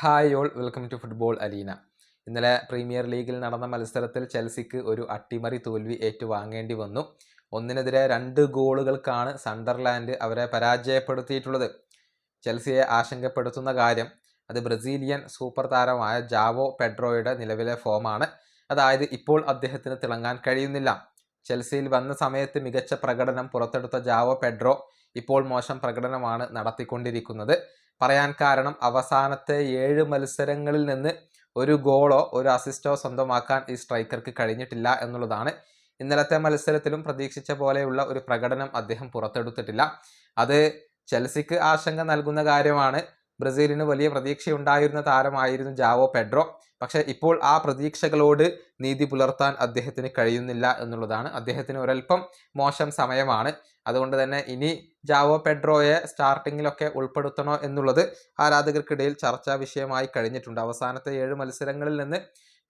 Hi all welcome to football Aleena. ഇന്നലെ premier ലീഗിൽ നടന്ന മത്സരത്തിൽ ചെൽസിക്ക് ഒരു അട്ടിമറി തോൽവി ഏറ്റുവാങ്ങേണ്ടി വന്നു. ഒന്നിനെതിരെ രണ്ട് ഗോളുകൾക്കാണ് സണ്ടർലാൻഡ് അവരെ പരാജയപ്പെടുത്തിയിട്ടുള്ളത്. ചെൽസിയെ ആശങ്കപ്പെടുത്തുന്ന കാര്യം അത് ബ്രസീലിയൻ സൂപ്പർ താരമായ ജാവോ പെഡ്രോയുടെ നിലവിലെ ഫോമാണ്. അതായത് ഇപ്പോൾ അദ്ദേഹത്തിന് തിളങ്ങാൻ കഴിയുന്നില്ല. ചെൽസിയിൽ വന്ന സമയത്ത് മികച്ച പ്രകടനം പുറത്തെടുത്ത ജാവോ പെഡ്രോ ഇപ്പോൾ മോശം പ്രകടനമാണ് നടത്തിക്കൊണ്ടിരിക്കുന്നത്. പറയാൻ കാരണം അവസാനത്തെ ഏഴ് മത്സരങ്ങളിൽ നിന്ന് ഒരു ഗോളോ ഒരു അസിസ്റ്റോ സ്വന്തമാക്കാൻ ഈ സ്ട്രൈക്കർക്ക് കഴിഞ്ഞിട്ടില്ല എന്നുള്ളതാണ്. ഇന്നലത്തെ മത്സരത്തിലും പ്രതീക്ഷിച്ച പോലെയുള്ള ഒരു പ്രകടനം അദ്ദേഹം പുറത്തെടുത്തിട്ടില്ല. അത് ചെൽസിക്ക് ആശങ്ക നൽകുന്ന കാര്യമാണ്. ബ്രസീലിന് വലിയ പ്രതീക്ഷയുണ്ടായിരുന്ന താരമായിരുന്നു ജാവോ പെഡ്രോ. പക്ഷേ ഇപ്പോൾ ആ പ്രതീക്ഷകളോട് നീതി പുലർത്താൻ അദ്ദേഹത്തിന് കഴിയുന്നില്ല എന്നുള്ളതാണ് അദ്ദേഹത്തിന് ഒരൽപ്പം മോശം സമയമാണ്. അതുകൊണ്ട് തന്നെ ഇനി ജാവോ പെഡ്രോയെ സ്റ്റാർട്ടിങ്ങിലൊക്കെ ഉൾപ്പെടുത്തണോ എന്നുള്ളത് ആരാധകർക്കിടയിൽ ചർച്ചാ വിഷയമായി കഴിഞ്ഞിട്ടുണ്ട്. അവസാനത്തെ ഏഴ് മത്സരങ്ങളിൽ നിന്ന്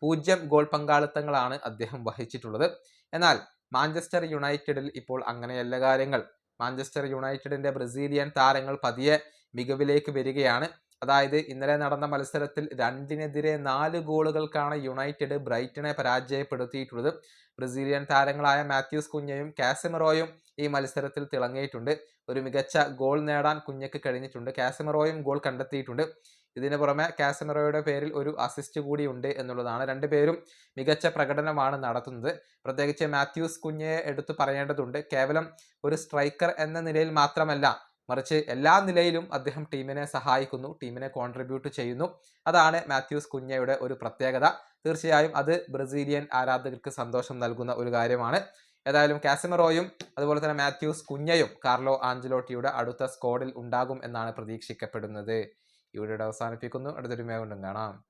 പൂജ്യം ഗോൾ പങ്കാളിത്തങ്ങളാണ് അദ്ദേഹം വഹിച്ചിട്ടുള്ളത്. എന്നാൽ മാഞ്ചസ്റ്റർ യുണൈറ്റഡിൽ ഇപ്പോൾ അങ്ങനെയല്ല കാര്യങ്ങൾ. മാഞ്ചസ്റ്റർ യുണൈറ്റഡിന്റെ ബ്രസീലിയൻ താരങ്ങൾ പതിയെ മികവിലേക്ക് വരികയാണ്. അതായത് ഇന്നലെ നടന്ന മത്സരത്തിൽ രണ്ടിനെതിരെ നാല് ഗോളുകൾക്കാണ് യുണൈറ്റഡ് ബ്രൈറ്റനെ പരാജയപ്പെടുത്തിയിട്ടുള്ളത്. ബ്രസീലിയൻ താരങ്ങളായ മാത്യൂസ് കുഞ്ഞയും കാസമിറോയും ഈ മത്സരത്തിൽ തിളങ്ങിയിട്ടുണ്ട്. ഒരു മികച്ച ഗോൾ നേടാൻ കുഞ്ഞയ്ക്ക് കഴിഞ്ഞിട്ടുണ്ട്. കാസമിറോയും ഗോൾ കണ്ടെത്തിയിട്ടുണ്ട്. ഇതിനു പുറമെ കാസമറോയുടെ പേരിൽ ഒരു അസിസ്റ്റ് കൂടി ഉണ്ട് എന്നുള്ളതാണ്. രണ്ടുപേരും മികച്ച പ്രകടനമാണ് നടത്തുന്നത്. പ്രത്യേകിച്ച് മാത്യൂസ് കുഞ്ഞയെ എടുത്തു പറയേണ്ടതുണ്ട്. കേവലം ഒരു സ്ട്രൈക്കർ എന്ന നിലയിൽ മാത്രമല്ല മറിച്ച് എല്ലാ നിലയിലും അദ്ദേഹം ടീമിനെ സഹായിക്കുന്നു ടീമിനെ കോൺട്രിബ്യൂട്ട് ചെയ്യുന്നു. അതാണ് മാത്യൂസ് കുഞ്ഞയുടെ ഒരു പ്രത്യേകത. തീർച്ചയായും അത് ബ്രസീലിയൻ ആരാധകർക്ക് സന്തോഷം നൽകുന്ന ഒരു കാര്യമാണ്. ഏതായാലും കാസിമറോയും അതുപോലെ തന്നെ മാത്യൂസ് കുഞ്ഞയും കാർലോ ആഞ്ചലോട്ടിയുടെ അടുത്ത സ്ക്വാഡിൽ ഉണ്ടാകും എന്നാണ് പ്രതീക്ഷിക്കപ്പെടുന്നത്. ഇവിടെ അവസാനിപ്പിക്കുന്നു. അടുത്തൊരു മേഖണ്ടും കാണാം.